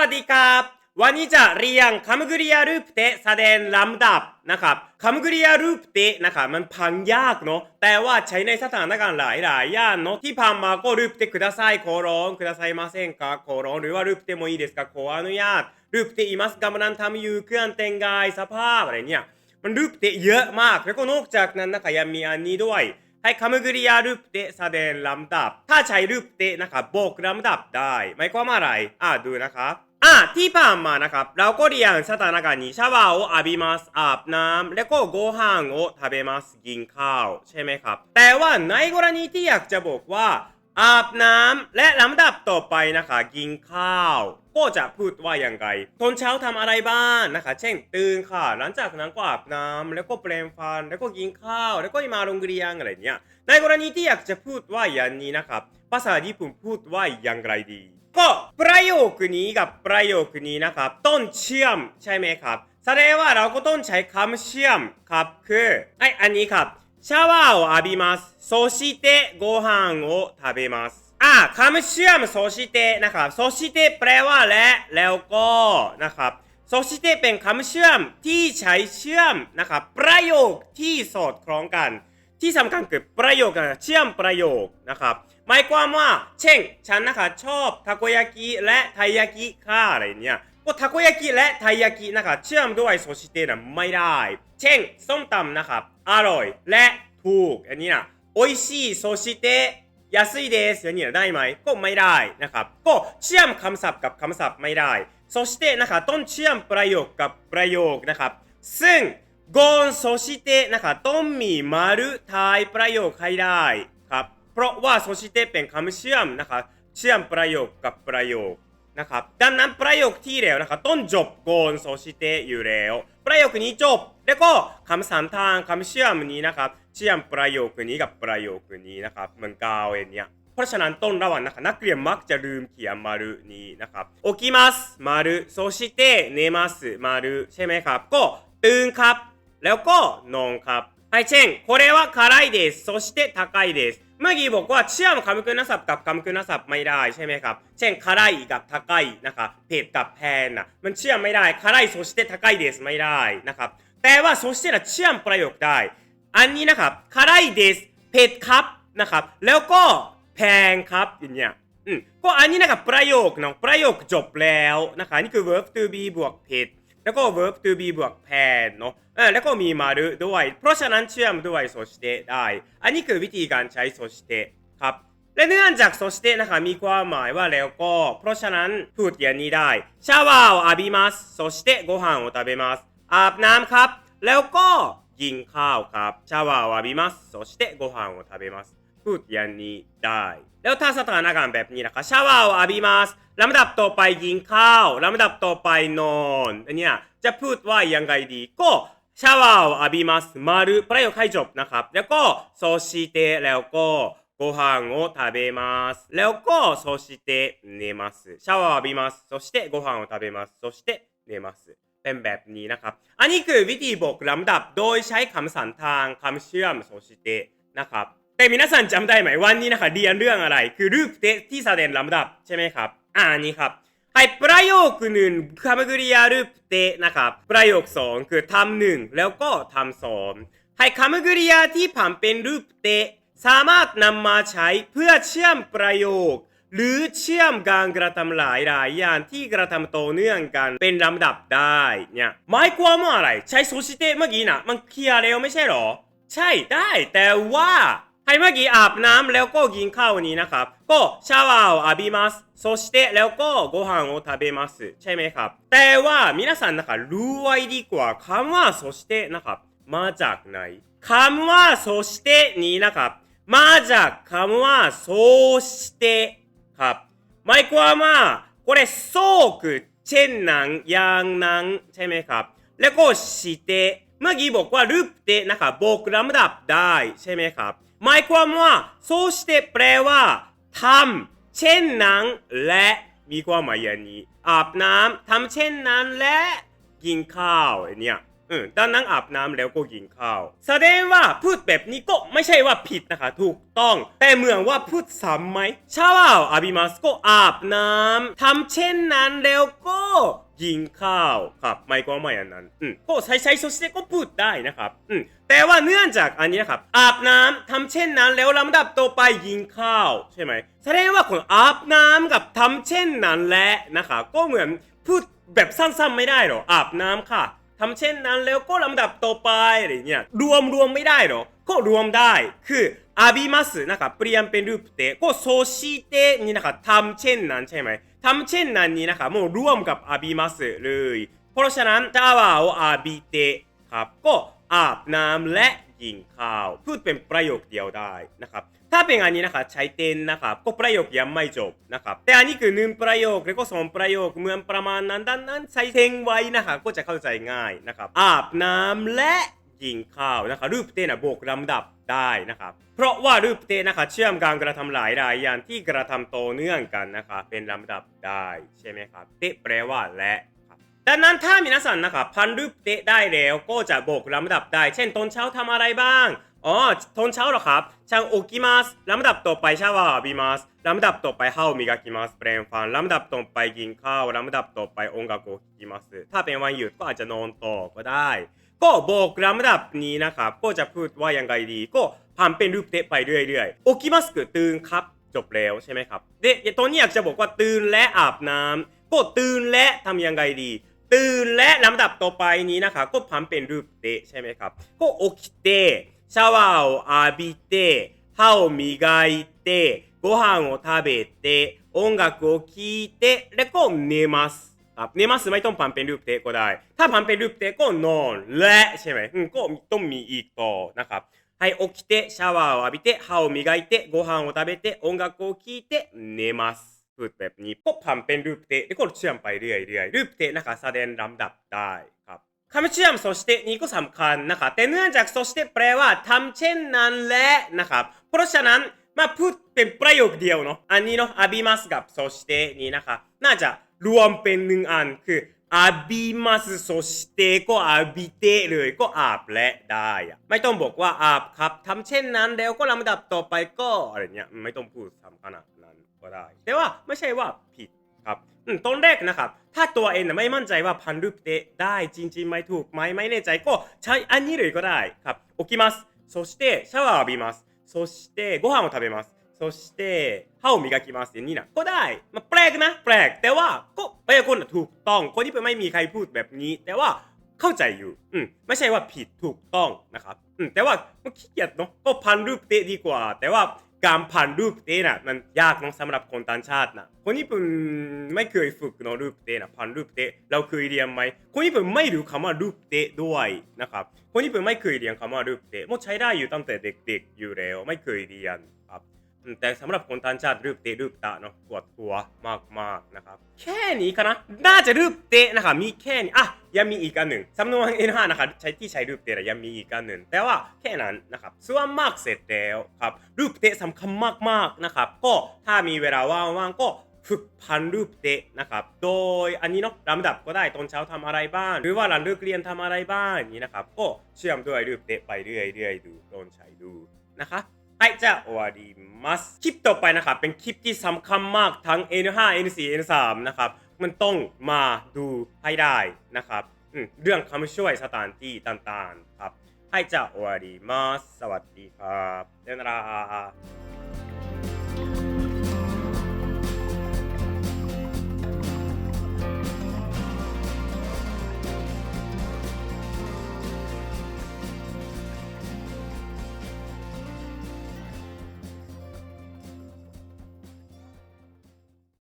วัสดีครับ วันนี้จะเรียนคำกริยารูปเตะแสดงลำดับนะครับคำกริยารูปเตะนะครับมันพังยากเนาะแต่ว่าใช้ในสถานการณ์หลายหลายๆอย่างเนาะที่ผ่านมาก็รูปเตะくださいขอร้องくださいませんかขอร้องหรือว่ารูปเตะもいいですかขออนุญาตรูปเตะいますกำลังทำอยู่เครื่องแต่งกายสภาพอะไรเนี่ย มันรูปเตะเยอะมาก แล้วก็นอกจากนั้นนะคะยังมีอันนี้ด้วย ให้คำกริยารูปเดแสดงลำดับ ถ้าใช้รูปเดนะครับบอกลำดับได้หมายความอะไร อ่าดูนะครับ อ่าที่ผ่านมานะครับเราก็เรียนสถานการณ์นี้ชาวาโออาบิมัสอาบน้ำแล้ก็กฮังโอทาเบมักินข้าว ใช่ไหมครับ แต่ว่าในกรณีที่อยากจะบอกว่า อาบน้ำและลำดับต่อไปนะคะ กินข้าว ก็จะพูดว่าอย่างไรตอนเช้าทำอะไรบ้างนะคะ เช่น ตื่นค่ะ หลังจากนั้นก็อาบน้ำแล้วก็แปรงฟัน แล้วก็กินข้าว แล้วก็มาโรงเรียนอะไรเนี่ยในกรณีที่อยากจะพูดว่าอย่างนี้นะครับภาษาญี่ปุ่นพูดว่าอย่างไรดี ก็ประโยคนี้กับประโยคนี้นะครับ ต้องเชื่อมใช่ไหมครับแสดงว่าเราก็ต้องใช้คำเชื่อมครับคือไออันนี้ครับ シャワーを浴びます。そしてご飯を食べます。อ่าคำเชื่อมそしてนะครับそしてแปลว่าและแล้วก็นะครับそしてเป็นคำเชื่อมที่ใช้เชื่อมนะครับประโยคที่สอดคล้องกัน ที่สำคัญคือประโยคนะเชื่อมประโยคนะครับหมายความว่า เช่น ฉันนะคะชอบทาโกยากิและไทยากิค่ะอะไรเนี่ยก็ทาโกยากิและไทยากินะคะเชื่อมด้วยโซชิเตะนะไม่ได้ เช่นส้มตำนะครับ อร่อยและถูกอันนี้นะโออิชิโซชิเตะ安いですอย่างนี้นะได้ไหมก็ไม่ได้นะครับก็เชื่อมคำศัพท์กับคำศัพท์ไม่ได้そしてนะคะต้องเชื่อมประโยคกับประโยคนะครับ ซึ่ง กอนโซชิเตะนะคะต้องมีมารุท้ายประโยคให้ได้ครับ เพราะว่าโซชิเตะเป็นคำเชื่อมนะคะเชื่อมประโยคกับประโยคนะครับ ดังนั้นประโยคที่แล้วนะคะต้องจบกอนโซชิเตะอยู่แล้ว ประโยคนี้จบ แล้วก็คำสันธานคำเชื่อมนี้นะครับ เชื่อมประโยคนี้กับประโยคนี้นะครับเหมือนกาวเองเนี่ย เพราะฉะนั้นต้นระหว่างนะคะนักเรียนมักจะลืมเขียนมารุนี้นะครับ起きますมารุそして寝ますมารุใช่ไหมครับ ก็ตื่นครับ แล้วก็นอนครับはいเช่นこれは辛いですそして高いです เมื่อกี้บอกว่าเชื่อมคำคุณศัพท์กับคำคุณศัพท์ไม่ได้ใช่ไหมครับ เช่น辛いกับ高いนะคะเผ็ดกับแพงนะมันเชื่อมไม่ได้辛いそして高いですไม่ได้นะครับ แต่ว่าそしてนะเชื่อมประโยคได้ อันนี้นะครับ辛いですเผ็ดครับนะครับ แล้วก็แพงครับอย่างเงี้ยอืมก็อันนี้นะครับประโยคเนาะประโยคจบแล้วนะคะนี่คือ verb to be บวกเผ็ด แล้วก็ verb to be บวก pen เนาะแล้วก็มีมาด้วย เพราะฉะนั้นเชื่อมด้วยそしてได้ อันนี้คือวิธีการใช้そしてครับ และเนื่องจากโซชเตนะคะมีความหมายว่าแล้วก็ เพราะฉะนั้นพูดอย่างนี้ได้ชาวาอาบิมัสそしてごตを食べますอาบน้ำครับ แล้วก็กินข้าวครับชาวาอาบิมัสそしてごตを食べます พูดยั空นี้ได้แล้วถ้าสถานการณ์แบบนี้นะคะชาวาวอาบิมาสลำดับต่อไปกินข้าวลำดับต่อไปนอนเนี่ยจะพูดว่ายังไงดีก็ชาวาวอาบิを浴びます丸ประโยคให้จบนะครับ แล้วก็そしてแล้วก็ご飯を食べます。แล้วก็そして寝ます。シャワーを浴びます。そしてご飯を食べます。そして寝ます。เป็นแบบนี้นะครับ อันนี้คือวิธีบอกลำดับโดยใช้คำสันทางคำเชื่อมそしてนะครับ แต่มินาซันจำได้ไหมวันนี้นะคะเรียนเรื่องอะไร คือรูปเตะที่แสดงลำดับใช่ไหมครับ อ่านี้ครับให้ประโยคหนึ่งคำกริยารูปเตะนะครับ ประโยคสองคือทำหนึ่งแล้วก็ทำสองให้คำกริยาที่ผ่านเป็นรูปเตะสามารถนำมาใช้เพื่อเชื่อมประโยค หรือเชื่อมการกระทำหลายหลายๆอย่างที่กระทำโตเนื่องกันเป็นลำดับได้เนี่ยหมายความว่าอะไร ใช้โซชิเตะเมื่อกี้นะมันเคลียร์แล้วไม่ใช่หรอ ใช่ได้ แต่ว่า ให้เมื่อกี้อาบน้ำแล้วก็กินข้าวนี้นะครับ ก็シャワーを浴びますそしてแล้วก็ご飯を食べますใช่ไหมครับ แต่ว่า皆さんนะคะรู้ไว้ดีกว่าคำว่าそしてนะครับมาจากไหนคำว่าそしてนี้นะครับ มาจากคำว่าそうしてครับหมายความว่าこれそうคือเช่นนั้นอย่างนั้นใช่ไหมครับ แล้วก็してเมื่อกี้บอกว่ารูปเตะนะครับบอกลำดับได้ใช่ไหมครับ หมายความว่าโซสเตแปลว่าทำเช่นนั้นและมีความหมายอย่างนี้อาบน้ำทำเช่นนั้นและกินข้าวเนี่ยอตอนนั้นอาบน้ำแล้วก็กินข้าว แสดงว่าพูดแบบนี้ก็ไม่ใช่ว่าผิดนะคะ ถูกต้อง แต่เหมือนว่าพูดซ้ำไหมชาวาอาบิมาสก็อาบน้ำ ทำเช่นนั้นแล้วก็กินข้าวครับไม่ความ่อันนั้นอืมก็ใช้ใช้โซเชียก็พูดได้นะครับอืม แต่ว่าเนื่องจากอันนี้ครับ อาบน้ำทำเช่นนั้นแล้วลำดับต่อไปยิงข้าวใช่ไหมแสดงว่าคนอาบน้ำกับทำเช่นนั้นและนะคะก็เหมือนพูดแบบสั้นๆไม่ได้หรออาบน้ำค่ะ ทำเช่นนั้นแล้วก็ลำดับต่อไปอะไรเงี้ยรวมรวมไม่ได้หรอก็รวมได้คืออาบิมัสนะคะเปลี่ยนเป็นรูปเตะก็โซชิเตะนี่นะคะทำเช่นนั้นใช่ไหมทำเช่นนั้นนี้นะคะもうรวมกับอาบิมัสเลย เพราะฉะนั้นชาวาโออาบิเตะครับก็ อาบน้ำและกินข้าว พูดเป็นประโยคเดียวได้นะครับ ถ้าเป็นอันนี้นะครับใช้เต็นนะครับ ก็ประโยคยังไม่จบนะครับ แต่อันนี้คือหนึ่งประโยคแล้วก็สองประโยคเหมือนประมาณนั้นดังนั้นใช้เต็งไว้นะครับก็จะเข้าใจง่ายนะครับ อาบน้ำและกินข้าวนะครับรูปเต้นนะโบกลำดับได้นะครับ เพราะว่ารูปเต้นนะครับเชื่อมการกระทำหลายรายอย่างที่กระทำต่อเนื่องกันนะครับเป็นลำดับได้ใช่ไหมครับ เตะแปลว่าและ ดังนั้นถ้ามีนาสันนะครับพันรูปเตะได้แล้วก็จะบอกลำดับได้ เช่นตอนเช้าทำอะไรบ้าง อ๋อตอนเช้าหรอครับช่างโอกิมัสลำดับต่อไปชาวาบิมัสลำดับต่อไปเฮามิกากิมัสเปลมฟันลำดับต่อไปกินข้าวลำดับต่อไปองกาโกกิมัสถ้าเป็นวันหยุดก็อาจจะนอนต่อก็ได้ ก็บอกลำดับนี้นะครับก็จะพูดว่ายังไงดี ก็พันเป็นรูปเตะไปเรื่อยๆโอกิมัสเกิตื่นครับจบแล้วใช่ไหมครับเดตอนนี้อยากจะบอกว่าตื่นและอาบน้ำก็ตื่นและทำยังไงดี ตื่นและลำดับต่อไปนี้นะครับก็พันเป็นรูปเตะใช่ไหมครับ ก็起きてシャワーを浴びて歯を磨いてご飯を食べて音楽を聴いてแล้วก็寝ますครับ寝ますไม่ต้องพันเป็นรูปเตะก็ได้ ถ้าพันเป็นรูปเตะก็นอนและใช่ไหมอืมก็ต้องมีอีกต่อนะครับ はい、起きて、シャワーを浴びて、歯を磨いて、ご飯を食べて、音楽を聴いて、寝ます。 พูดแบบนี้พบผ่านเป็นรูปเตะที่กดเชื่อมไปเรื่อยๆรูปเตะนะคะแสดงลำดับได้ครับคำเชื่อมโซสเตนี้ก็สำคัญนะครับแต่เนื่องจากโซสเตแปลว่าทำเช่นนั้นและนะครับเพราะฉะนั้นมาพูดเป็นประโยคเดียวเนาะอันนี้เนาะอาบิมัสกับโซสเตนี้นะคะน่าจะรวมเป็นหนึ่งอันคืออาบิมัสโซสเตก็อาบิเตเลยก็อาบและได้ไม่ต้องบอกว่าอาบครับทำเช่นนั้นแล้วก็ลำดับต่อไปก็อะไรเนี้ยไม่ต้องพูดสำคัญอะ ก็ได้ แต่ว่าไม่ใช่ว่าผิดครับอืมตอนแรกนะครับ ถ้าตัวเองน่ะไม่มั่นใจว่าพันรูปเตะได้จริงๆไหมถูกไหมไม่แน่ใจก็ใช้อันนี้เลยก็ได้ครับ起きますそしてシャワーを浴びますそしてご飯を食べますそして歯を磨きますนี่นะก็ได้มาแปลกนะ แปลก แต่ว่าก็ไปคนน่ะถูกต้อง คนที่ไม่มีใครพูดแบบนี้ แต่ว่าเข้าใจอยู่ อืมไม่ใช่ว่าผิดถูกต้องนะครับอืมแต่ว่ามันขี้เกียจเนาะก็พันรูปเตะดีกว่า แต่ว่า การผ่านรูปเตน่ะมันยากเนาะสำหรับคนต่างชาตินะคนญี่ปุ่นไม่เคยฝึกนาะรูปเตะนะผ่านรูปเตเราเคยเรียนไหมคนญี่ปุ่นไม่รู้คำว่ารูปเตด้วยนะครับคนญี่ปุ่นไม่เคยเรียนคำว่ารูปเตมันใช้ได้อยู่ตั้งแต่เด็กๆอยู่แล้วไม่เคยเรียนครับ อืมแต่สำหรับคนต่างชาติรูปเตะรูปตาเนาะปวดหัวมากๆนะครับ แค่นี้คะนะ น่าจะรูปเตะนะครับมีแค่นี้อ่ะยังมีอีกอันหนึ่งสำนวน N5 นะครับใช้ที่ใช้รูปเตะนะยังมีอีกอันหนึ่งแต่ว่าแค่นั้นนะครับส่วนมากเสร็จแล้วครับรูปเตะสำคัญมากๆนะครับ ก็ถ้ามีเวลาว่างๆก็ฝึกพันรูปเตะนะครับ โดยอันนี้เนาะลำดับก็ได้ตอนเช้าทำอะไรบ้าง หรือว่าหลังเลิกเรียนทำอะไรบ้างอย่างนี้นะครับ ก็เชื่อมด้วยรูปเตะไปเรื่อยๆดูลองใช้ดูนะคะ はい、じゃあ終わり ます คลิปต่อไปนะครับ เป็นคลิปที่สำคัญมากทั้ง N5 N4 N3 นะครับ มันต้องมาดูให้ได้นะครับอืมเรื่องคำช่วยสถานที่ต่างๆครับはい、じゃあ終わります。สวัสดีครับさよなら